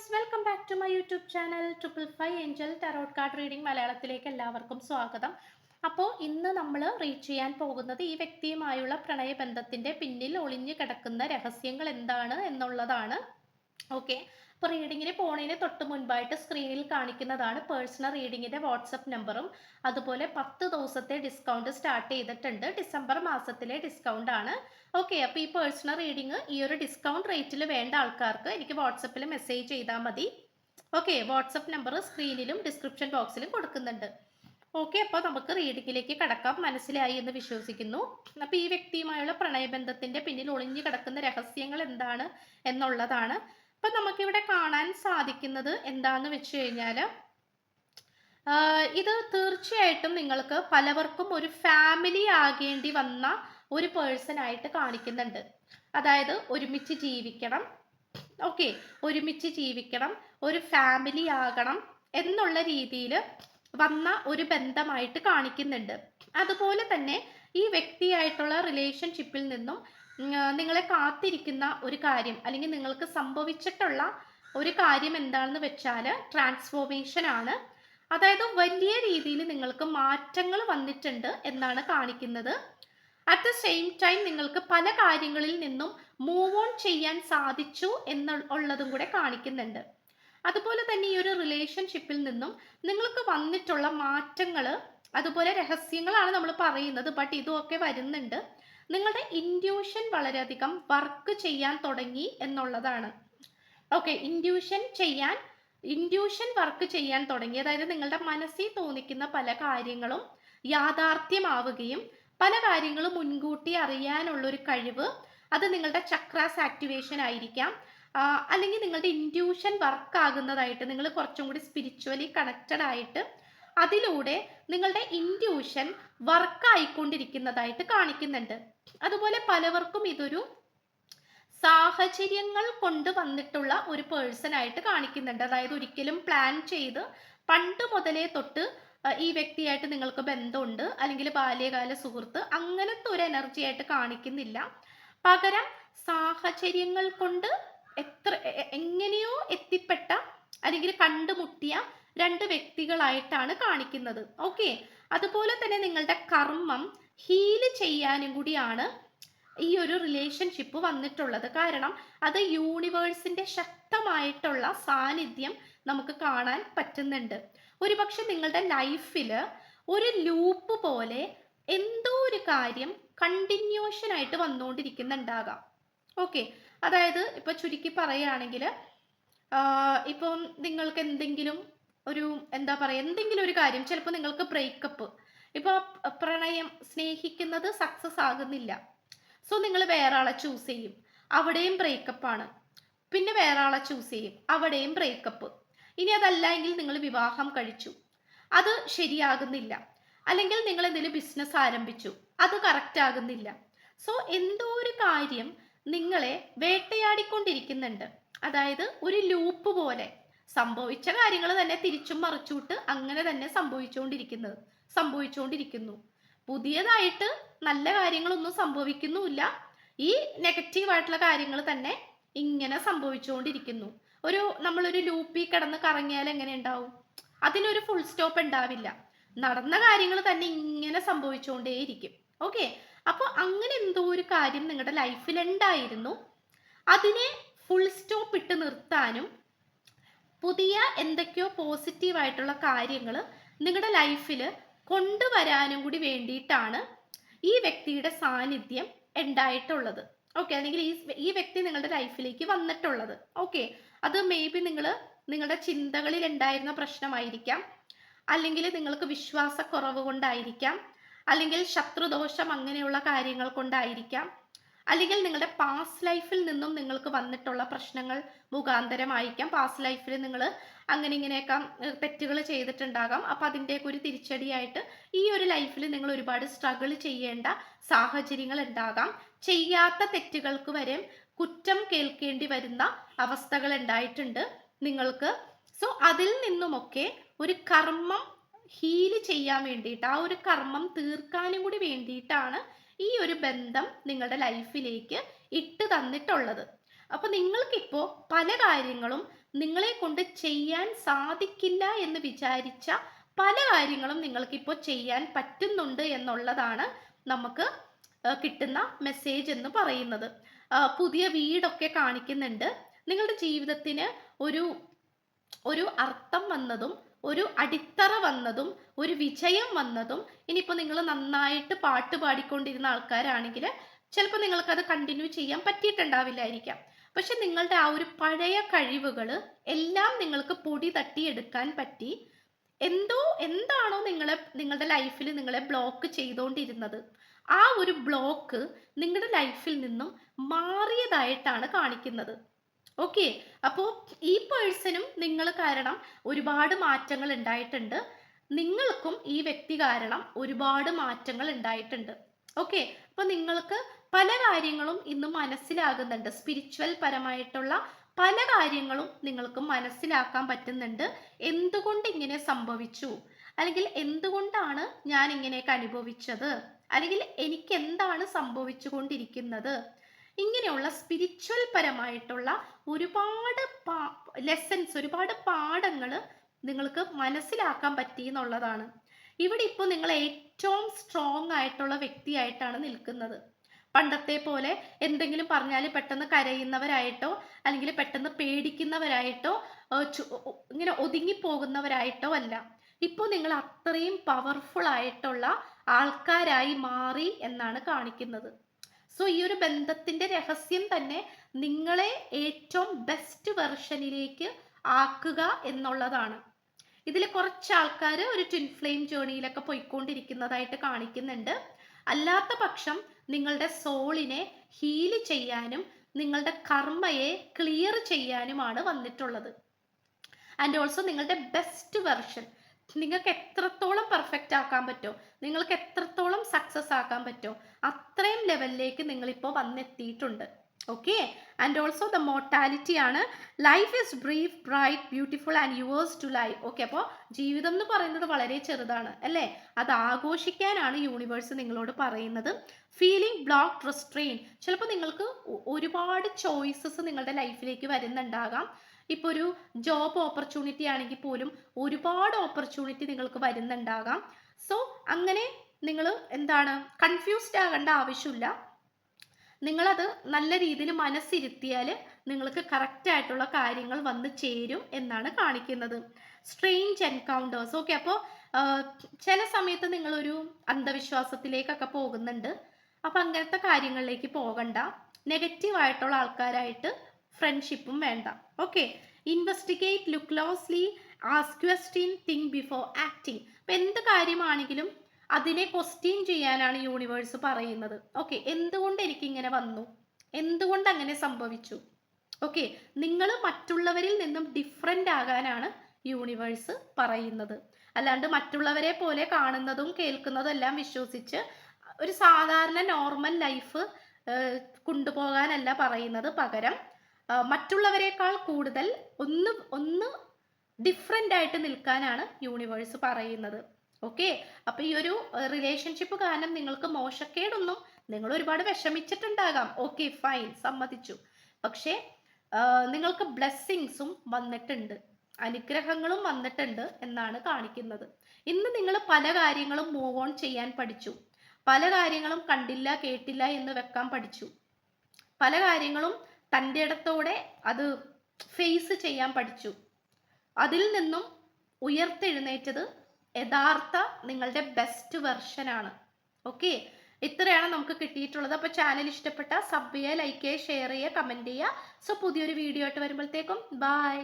Guys welcome back to my YouTube channel triple five angel tarot card reading മലയാളത്തിലേക്ക് എല്ലാവർക്കും സ്വാഗതം. അപ്പോൾ ഇന്ന് നമ്മൾ റീച്ച് ചെയ്യാൻ പോകുന്നത് ഈ വ്യക്തിയുമായുള്ള പ്രണയബന്ധത്തിന്റെ പിന്നിൽ ഒളിഞ്ഞു കിടക്കുന്ന രഹസ്യങ്ങൾ എന്താണ് എന്നുള്ളതാണ്. ഓക്കെ അപ്പോൾ റീഡിങ്ങിന് പോണതിന് തൊട്ട് മുൻപായിട്ട് സ്ക്രീനിൽ കാണിക്കുന്നതാണ് പേഴ്സണൽ റീഡിങ്ങിന്റെ വാട്സപ്പ് നമ്പറും അതുപോലെ പത്ത് ദിവസത്തെ ഡിസ്കൗണ്ട് സ്റ്റാർട്ട് ചെയ്തിട്ടുണ്ട്. ഡിസംബർ മാസത്തിലെ ഡിസ്കൗണ്ട് ആണ്. ഓക്കെ അപ്പോൾ ഈ പേഴ്സണൽ റീഡിങ് ഈ ഒരു ഡിസ്കൗണ്ട് റേറ്റിൽ വേണ്ട ആൾക്കാർക്ക് എനിക്ക് വാട്സപ്പിൽ മെസ്സേജ് ചെയ്താൽ മതി. ഓക്കെ വാട്സപ്പ് നമ്പർ സ്ക്രീനിലും ഡിസ്ക്രിപ്ഷൻ ബോക്സിലും കൊടുക്കുന്നുണ്ട്. ഓക്കെ അപ്പോൾ നമുക്ക് റീഡിങ്ങിലേക്ക് കടക്കാം. മനസ്സിലായി എന്ന് വിശ്വസിക്കുന്നു. അപ്പോൾ ഈ വ്യക്തിയുമായുള്ള പ്രണയബന്ധത്തിന്റെ പിന്നിൽ ഒളിഞ്ഞു കിടക്കുന്ന രഹസ്യങ്ങൾ എന്താണ് എന്നുള്ളതാണ്. അപ്പം നമുക്കിവിടെ കാണാൻ സാധിക്കുന്നത് എന്താന്ന് വെച്ച് കഴിഞ്ഞാൽ ഇത് തീർച്ചയായിട്ടും നിങ്ങൾക്ക് പലവർക്കും ഒരു ഫാമിലി ആകേണ്ടി വന്ന ഒരു പേഴ്സൺ ആയിട്ട് കാണിക്കുന്നുണ്ട്. അതായത് ഒരുമിച്ച് ജീവിക്കണം ഓക്കെ ഒരുമിച്ച് ജീവിക്കണം ഒരു ഫാമിലി ആകണം എന്നുള്ള രീതിയിൽ വന്ന ഒരു ബന്ധമായിട്ട് കാണിക്കുന്നുണ്ട്. അതുപോലെ തന്നെ ഈ വ്യക്തിയായിട്ടുള്ള റിലേഷൻഷിപ്പിൽ നിന്നും നിങ്ങളെ കാത്തിരിക്കുന്ന ഒരു കാര്യം അല്ലെങ്കിൽ നിങ്ങൾക്ക് സംഭവിച്ചിട്ടുള്ള ഒരു കാര്യം എന്താണെന്ന് വെച്ചാൽ ട്രാൻസ്ഫോർമേഷൻ ആണ്. അതായത് വലിയ രീതിയിൽ നിങ്ങൾക്ക് മാറ്റങ്ങൾ വന്നിട്ടുണ്ട് എന്നാണ് കാണിക്കുന്നത്. അറ്റ് ദ സെയിം ടൈം നിങ്ങൾക്ക് പല കാര്യങ്ങളിൽ നിന്നും മൂവ് ഓൺ ചെയ്യാൻ സാധിച്ചു എന്നുള്ളതും കൂടെ കാണിക്കുന്നുണ്ട്. അതുപോലെ തന്നെ ഈ ഒരു റിലേഷൻഷിപ്പിൽ നിന്നും നിങ്ങൾക്ക് വന്നിട്ടുള്ള മാറ്റങ്ങൾ അതുപോലെ രഹസ്യങ്ങളാണ് നമ്മൾ പറയുന്നത് ബട്ട് ഇതുമൊക്കെ വരുന്നുണ്ട്. നിങ്ങളുടെ ഇൻഡ്യൂഷൻ വളരെയധികം വർക്ക് ചെയ്യാൻ തുടങ്ങി എന്നുള്ളതാണ്. ഓക്കെ ഇൻഡ്യൂഷൻ ചെയ്യാൻ ഇൻഡ്യൂഷൻ വർക്ക് ചെയ്യാൻ തുടങ്ങി. അതായത് നിങ്ങളുടെ മനസ്സിൽ തോന്നിക്കുന്ന പല കാര്യങ്ങളും യാഥാർത്ഥ്യമാവുകയും പല കാര്യങ്ങളും മുൻകൂട്ടി അറിയാനുള്ള ഒരു കഴിവ് അത് നിങ്ങളുടെ ചക്രാസ് ആക്ടിവേഷൻ ആയിരിക്കാം. അല്ലെങ്കിൽ നിങ്ങളുടെ ഇൻഡ്യൂഷൻ വർക്ക് ആകുന്നതായിട്ട് നിങ്ങൾ കുറച്ചും കൂടി സ്പിരിച്വലി കണക്റ്റഡ് ആയിട്ട് അതിലൂടെ നിങ്ങളുടെ ഇൻഡ്യൂഷൻ വർക്ക് ആയിക്കൊണ്ടിരിക്കുന്നതായിട്ട് കാണിക്കുന്നുണ്ട്. അതുപോലെ പലവർക്കും ഇതൊരു സാഹചര്യങ്ങൾ കൊണ്ട് വന്നിട്ടുള്ള ഒരു പേഴ്സൺ ആയിട്ട് കാണിക്കുന്നുണ്ട്. അതായത് ഒരിക്കലും പ്ലാൻ ചെയ്ത് പണ്ട് മുതലേ തൊട്ട് ഈ വ്യക്തിയായിട്ട് നിങ്ങൾക്ക് ബന്ധമുണ്ട്. അല്ലെങ്കിൽ ബാല്യകാല സുഹൃത്ത്. അങ്ങനത്തെ ഒരു എനർജി ആയിട്ട് കാണിക്കുന്നില്ല. പകരം സാഹചര്യങ്ങൾ കൊണ്ട് എത്ര എങ്ങനെയോ എത്തിപ്പെട്ട അല്ലെങ്കിൽ കണ്ടുമുട്ടിയ രണ്ട് വ്യക്തികളായിട്ടാണ് കാണിക്കുന്നത്. ഓക്കെ അതുപോലെ തന്നെ നിങ്ങളുടെ കർമ്മം ഹീൽ ചെയ്യാനും കൂടിയാണ് ഈ ഒരു റിലേഷൻഷിപ്പ് വന്നിട്ടുള്ളത്. കാരണം അത് യൂണിവേഴ്സിന്റെ ശക്തമായിട്ടുള്ള സാന്നിധ്യം നമുക്ക് കാണാൻ പറ്റുന്നുണ്ട്. ഒരുപക്ഷെ നിങ്ങളുടെ ലൈഫിൽ ഒരു ലൂപ്പ് പോലെ എന്തോ ഒരു കാര്യം കണ്ടിന്യൂഷൻ ആയിട്ട് വന്നുകൊണ്ടിരിക്കുന്നുണ്ടാകാം. ഓക്കെ അതായത് ഇപ്പൊ ചുരുക്കി പറയുകയാണെങ്കിൽ ഇപ്പം നിങ്ങൾക്ക് എന്തെങ്കിലും ഒരു എന്താ പറയുക എന്തെങ്കിലും ഒരു കാര്യം ചിലപ്പോൾ നിങ്ങൾക്ക് ബ്രേക്കപ്പ് ഇപ്പോൾ പ്രണയം സ്നേഹിക്കുന്നത് സക്സസ് ആകുന്നില്ല. സോ നിങ്ങൾ വേറെ ആളെ ചൂസ് ചെയ്യും. അവിടെയും ബ്രേക്കപ്പ് ആണ്. പിന്നെ വേറെ ആളെ ചൂസ് ചെയ്യും. അവിടെയും ബ്രേക്കപ്പ് ഇനി അതല്ല എങ്കിൽ നിങ്ങൾ വിവാഹം കഴിച്ചു. അത് ശരിയാകുന്നില്ല. അല്ലെങ്കിൽ നിങ്ങൾ എന്തെങ്കിലും ബിസിനസ് ആരംഭിച്ചു. അത് കറക്റ്റ് ആകുന്നില്ല. സോ എന്തോ ഒരു കാര്യം നിങ്ങളെ വേട്ടയാടിക്കൊണ്ടിരിക്കുന്നുണ്ട്. അതായത് ഒരു ലൂപ്പ് പോലെ. സംഭവിച്ച കാര്യങ്ങൾ തന്നെ തിരിച്ചും മറിച്ചുവിട്ട് അങ്ങനെ തന്നെ സംഭവിച്ചുകൊണ്ടിരിക്കുന്നത് സംഭവിച്ചുകൊണ്ടിരിക്കുന്നു. പുതിയതായിട്ട് നല്ല കാര്യങ്ങളൊന്നും സംഭവിക്കുന്നുമില്ല. ഈ നെഗറ്റീവ് ആയിട്ടുള്ള കാര്യങ്ങൾ തന്നെ ഇങ്ങനെ സംഭവിച്ചുകൊണ്ടിരിക്കുന്നു. ഒരു നമ്മളൊരു ലൂപ്പിൽ കിടന്ന് കറങ്ങിയാൽ എങ്ങനെ ഉണ്ടാവും? അതിനൊരു ഫുൾ സ്റ്റോപ്പ് ഉണ്ടാവില്ല. നടന്ന കാര്യങ്ങൾ തന്നെ ഇങ്ങനെ സംഭവിച്ചുകൊണ്ടേയിരിക്കും. ഓക്കെ അപ്പോൾ അങ്ങനെ എന്തോ ഒരു കാര്യം നിങ്ങളുടെ ലൈഫിൽ ഉണ്ടായിരുന്നു. അതിനെ ഫുൾ സ്റ്റോപ്പ് ഇട്ട് നിർത്താനും പുതിയ എന്തൊക്കെയോ പോസിറ്റീവായിട്ടുള്ള കാര്യങ്ങൾ നിങ്ങളുടെ ലൈഫിൽ കൊണ്ടുവരാനും കൂടി വേണ്ടിയിട്ടാണ് ഈ വ്യക്തിയുടെ സാന്നിധ്യം ഉണ്ടായിട്ടുള്ളത്. ഓക്കെ അല്ലെങ്കിൽ ഈ ഈ വ്യക്തി നിങ്ങളുടെ ലൈഫിലേക്ക് വന്നിട്ടുള്ളത്. ഓക്കെ അത് മേ ബി നിങ്ങൾ നിങ്ങളുടെ ചിന്തകളിൽ ഉണ്ടായിരുന്ന പ്രശ്നമായിരിക്കാം. അല്ലെങ്കിൽ നിങ്ങൾക്ക് വിശ്വാസക്കുറവ് കൊണ്ടായിരിക്കാം. അല്ലെങ്കിൽ ശത്രുദോഷം അങ്ങനെയുള്ള കാര്യങ്ങൾ കൊണ്ടായിരിക്കാം. അല്ലെങ്കിൽ നിങ്ങളുടെ പാസ്റ്റ് ലൈഫിൽ നിന്നും നിങ്ങൾക്ക് വന്നിട്ടുള്ള പ്രശ്നങ്ങൾ മുഖാന്തരമായിരിക്കാം. പാസ്റ്റ് ലൈഫിൽ നിങ്ങൾ അങ്ങനെ ഇങ്ങനെയൊക്കെ തെറ്റുകൾ ചെയ്തിട്ടുണ്ടാകാം. അപ്പം അതിന്റെയൊക്കെ ഒരു തിരിച്ചടിയായിട്ട് ഈ ഒരു ലൈഫിൽ നിങ്ങൾ ഒരുപാട് സ്ട്രഗിൾ ചെയ്യേണ്ട സാഹചര്യങ്ങൾ ഉണ്ടാകാം. ചെയ്യാത്ത തെറ്റുകൾക്ക് വരെ കുറ്റം കേൾക്കേണ്ടി വരുന്ന അവസ്ഥകൾ ഉണ്ടായിട്ടുണ്ട് നിങ്ങൾക്ക്. സോ അതിൽ നിന്നുമൊക്കെ ഒരു കർമ്മം ഹീൽ ചെയ്യാൻ വേണ്ടിയിട്ട് ആ ഒരു കർമ്മം തീർക്കാനും കൂടി വേണ്ടിയിട്ടാണ് ഈ ഒരു ബന്ധം നിങ്ങളുടെ ലൈഫിലേക്ക് ഇട്ട് തന്നിട്ടുള്ളത്. അപ്പൊ നിങ്ങൾക്കിപ്പോ പല കാര്യങ്ങളും നിങ്ങളെ കൊണ്ട് ചെയ്യാൻ സാധിക്കില്ല എന്ന് വിചാരിച്ച പല കാര്യങ്ങളും നിങ്ങൾക്കിപ്പോൾ ചെയ്യാൻ പറ്റുന്നുണ്ട് എന്നുള്ളതാണ് നമുക്ക് കിട്ടുന്ന മെസ്സേജ് എന്ന് പറയുന്നത്. പുതിയ വീടൊക്കെ കാണിക്കുന്നുണ്ട്. നിങ്ങളുടെ ജീവിതത്തിന് ഒരു ഒരു അർത്ഥം വന്നതും ഒരു അടിത്തറ വന്നതും ഒരു വിജയം വന്നതും ഇനിയിപ്പോൾ നിങ്ങൾ നന്നായിട്ട് പാട്ട് പാടിക്കൊണ്ടിരുന്ന ആൾക്കാരാണെങ്കിൽ ചിലപ്പോൾ നിങ്ങൾക്കത് കണ്ടിന്യൂ ചെയ്യാൻ പറ്റിയിട്ടുണ്ടാവില്ലായിരിക്കാം. പക്ഷെ നിങ്ങളുടെ ആ ഒരു പഴയ കഴിവുകൾ എല്ലാം നിങ്ങൾക്ക് പൊടി തട്ടിയെടുക്കാൻ പറ്റി. എന്തോ എന്താണോ നിങ്ങളെ നിങ്ങളുടെ ലൈഫിൽ നിങ്ങളെ ബ്ലോക്ക് ചെയ്തുകൊണ്ടിരുന്നത് ആ ഒരു ബ്ലോക്ക് നിങ്ങളുടെ ലൈഫിൽ നിന്നും മാറിയതായിട്ടാണ് കാണിക്കുന്നത്. ഓക്കെ അപ്പോൾ ഈ പേഴ്സണും നിങ്ങൾ കാരണം ഒരുപാട് മാറ്റങ്ങൾ ഉണ്ടായിട്ടുണ്ട്. നിങ്ങൾക്കും ഈ വ്യക്തി കാരണം ഒരുപാട് മാറ്റങ്ങൾ ഉണ്ടായിട്ടുണ്ട്. ഓക്കെ അപ്പോൾ നിങ്ങൾക്ക് പല കാര്യങ്ങളും ഇന്ന് മനസ്സിലാകുന്നുണ്ട്. സ്പിരിച്വൽ പരമായിട്ടുള്ള പല കാര്യങ്ങളും നിങ്ങൾക്ക് മനസ്സിലാക്കാൻ പറ്റുന്നുണ്ട്. എന്തുകൊണ്ട് ഇങ്ങനെ സംഭവിച്ചു? അല്ലെങ്കിൽ എന്തുകൊണ്ടാണ് ഞാൻ ഇങ്ങനെയൊക്കെ അനുഭവിച്ചത്? അല്ലെങ്കിൽ എനിക്ക് എന്താണ് സംഭവിച്ചുകൊണ്ടിരിക്കുന്നത്? ഇങ്ങനെയുള്ള സ്പിരിച്വൽ പരമായിട്ടുള്ള ഒരുപാട് ലെസൺസ് ഒരുപാട് പാഠങ്ങൾ നിങ്ങൾക്ക് മനസ്സിലാക്കാൻ പറ്റി എന്നുള്ളതാണ്. ഇവിടെ ഇപ്പോൾ നിങ്ങൾ ഏറ്റവും സ്ട്രോങ് ആയിട്ടുള്ള വ്യക്തിയായിട്ടാണ് നിൽക്കുന്നത്. പണ്ടത്തെ പോലെ എന്തെങ്കിലും പറഞ്ഞാൽ പെട്ടെന്ന് കരയുന്നവരായിട്ടോ അല്ലെങ്കിൽ പെട്ടെന്ന് പേടിക്കുന്നവരായിട്ടോ ഇങ്ങനെ ഒതുങ്ങി പോകുന്നവരായിട്ടോ ഇങ്ങനെ ഒതുങ്ങിപ്പോകുന്നവരായിട്ടോ അല്ല. ഇപ്പോൾ നിങ്ങൾ അത്രയും പവർഫുൾ ആയിട്ടുള്ള ആൾക്കാരായി മാറി എന്നാണ് കാണിക്കുന്നത്. സോ ഈ ഒരു ബന്ധത്തിന്റെ രഹസ്യം തന്നെ നിങ്ങളെ ഏറ്റവും ബെസ്റ്റ് വെർഷനിലേക്ക് ആക്കുക എന്നുള്ളതാണ്. ഇതിൽ കുറച്ച് ആൾക്കാർ ഒരു ട്വിൻ ഫ്ലെയിം ജേണിയിലൊക്കെ പോയിക്കൊണ്ടിരിക്കുന്നതായിട്ട് കാണിക്കുന്നുണ്ട്. അല്ലാത്ത പക്ഷം നിങ്ങളുടെ സോളിനെ ഹീൽ ചെയ്യാനും നിങ്ങളുടെ കർമ്മയെ ക്ലിയർ ചെയ്യാനുമാണ് വന്നിട്ടുള്ളത്. ആൻഡ് ഓൾസോ നിങ്ങളുടെ ബെസ്റ്റ് വെർഷൻ നിങ്ങൾക്ക് എത്രത്തോളം പെർഫെക്റ്റ് ആക്കാൻ പറ്റുമോ നിങ്ങൾക്ക് എത്രത്തോളം സക്സസ് ആക്കാൻ പറ്റുമോ അത്രയും ലെവലിലേക്ക് നിങ്ങളിപ്പോൾ വന്നെത്തിയിട്ടുണ്ട്. Okay and also the mortality ആണ്. Life is brief bright beautiful and yours to life okay അപ്പോൾ ജീവിതം എന്ന് പറയുന്നത് വളരെ ചെറുതാണ് അല്ലേ? അത് ആഘോഷിക്കാനാണ് യൂണിവേഴ്സ് നിങ്ങളോട് പറയുന്നത്. ഫീലിംഗ് ബ്ലോക്ക് റെസ്ട്രെയിൻ ചിലപ്പോൾ നിങ്ങൾക്ക് ഒരുപാട് ചോയ്സസ് നിങ്ങളുടെ ലൈഫിലേക്ക് വരുന്നുണ്ടാകാം. ഇപ്പോൾ ഒരു ജോബ് ഓപ്പർച്യൂണിറ്റി ആണെങ്കിൽ പോലും ഒരുപാട് ഓപ്പർച്യൂണിറ്റി നിങ്ങൾക്ക് വരുന്നുണ്ടാകാം. സോ അങ്ങനെ നിങ്ങൾ എന്താണ് കൺഫ്യൂസ്ഡ് ആകേണ്ട ആവശ്യമില്ല. നിങ്ങളത് നല്ല രീതിയിൽ മനസ്സിരുത്തിയാൽ നിങ്ങൾക്ക് കറക്റ്റ് ആയിട്ടുള്ള കാര്യങ്ങൾ വന്ന് ചേരും എന്നാണ് കാണിക്കുന്നത്. സ്ട്രെയിഞ്ച് എൻകൗണ്ടേഴ്സ് ഓക്കെ അപ്പോൾ ചില സമയത്ത് നിങ്ങളൊരു അന്ധവിശ്വാസത്തിലേക്കൊക്കെ പോകുന്നുണ്ട്. അപ്പം അങ്ങനത്തെ കാര്യങ്ങളിലേക്ക് പോകണ്ട. നെഗറ്റീവ് ആയിട്ടുള്ള ആൾക്കാരായിട്ട് ഫ്രണ്ട്ഷിപ്പും വേണ്ട. Okay investigate look closely as question think before acting അപ്പം എന്ത് കാര്യമാണെങ്കിലും അതിനെ ക്വസ്റ്റ്യൻ ചെയ്യാനാണ് യൂണിവേഴ്സ് പറയുന്നത്. ഓക്കെ എന്തുകൊണ്ട് എനിക്ക് ഇങ്ങനെ വന്നു? എന്തുകൊണ്ട് അങ്ങനെ സംഭവിച്ചു? ഓക്കെ നിങ്ങൾ മറ്റുള്ളവരിൽ നിന്നും ഡിഫറെന്റ് ആകാനാണ് യൂണിവേഴ്സ് പറയുന്നത്. അല്ലാണ്ട് മറ്റുള്ളവരെ പോലെ കാണുന്നതും കേൾക്കുന്നതും എല്ലാം വിശ്വസിച്ച് ഒരു സാധാരണ നോർമൽ ലൈഫ് കൊണ്ടുപോകാനല്ല പറയുന്നത് പകരം മറ്റുള്ളവരെക്കാൾ കൂടുതൽ ഒന്ന് ഒന്ന് ഡിഫറെന്റ് ആയിട്ട് നിൽക്കാനാണ് യൂണിവേഴ്സ് പറയുന്നത്. ഓക്കെ അപ്പോൾ ഈ ഒരു റിലേഷൻഷിപ്പ് കാരണം നിങ്ങൾക്ക് മോശക്കേടൊന്നും നിങ്ങൾ ഒരുപാട് വിഷമിച്ചിട്ടുണ്ടാകാം. ഓക്കെ ഫൈൻ സമ്മതിച്ചു. പക്ഷേ നിങ്ങൾക്ക് ബ്ലെസ്സിങ്സും വന്നിട്ടുണ്ട്. അനുഗ്രഹങ്ങളും വന്നിട്ടുണ്ട് എന്നാണ് കാണിക്കുന്നത്. ഇന്ന് നിങ്ങൾ പല കാര്യങ്ങളും മൂവ് ഓൺ ചെയ്യാൻ പഠിച്ചു. പല കാര്യങ്ങളും കണ്ടില്ല കേട്ടില്ല എന്ന് വെക്കാൻ പഠിച്ചു. പല കാര്യങ്ങളും തന്റെ ഇടത്തോടെ അത് ഫേസ് ചെയ്യാൻ പഠിച്ചു. അതിൽ നിന്നും ഉയർത്തെഴുന്നേറ്റത് യഥാർത്ഥ നിങ്ങളുടെ ബെസ്റ്റ് വെർഷനാണ് ഓക്കെ ഇത്രയാണ് നമുക്ക് കിട്ടിയിട്ടുള്ളത്. അപ്പോൾ ചാനൽ ഇഷ്ടപ്പെട്ട സബ് ചെയ്യുക ലൈക്ക് ചെയ്യുക ഷെയർ ചെയ്യുക കമന്റ് ചെയ്യുക. സോ പുതിയൊരു വീഡിയോ ആയിട്ട് വരുമ്പോഴത്തേക്കും ബൈ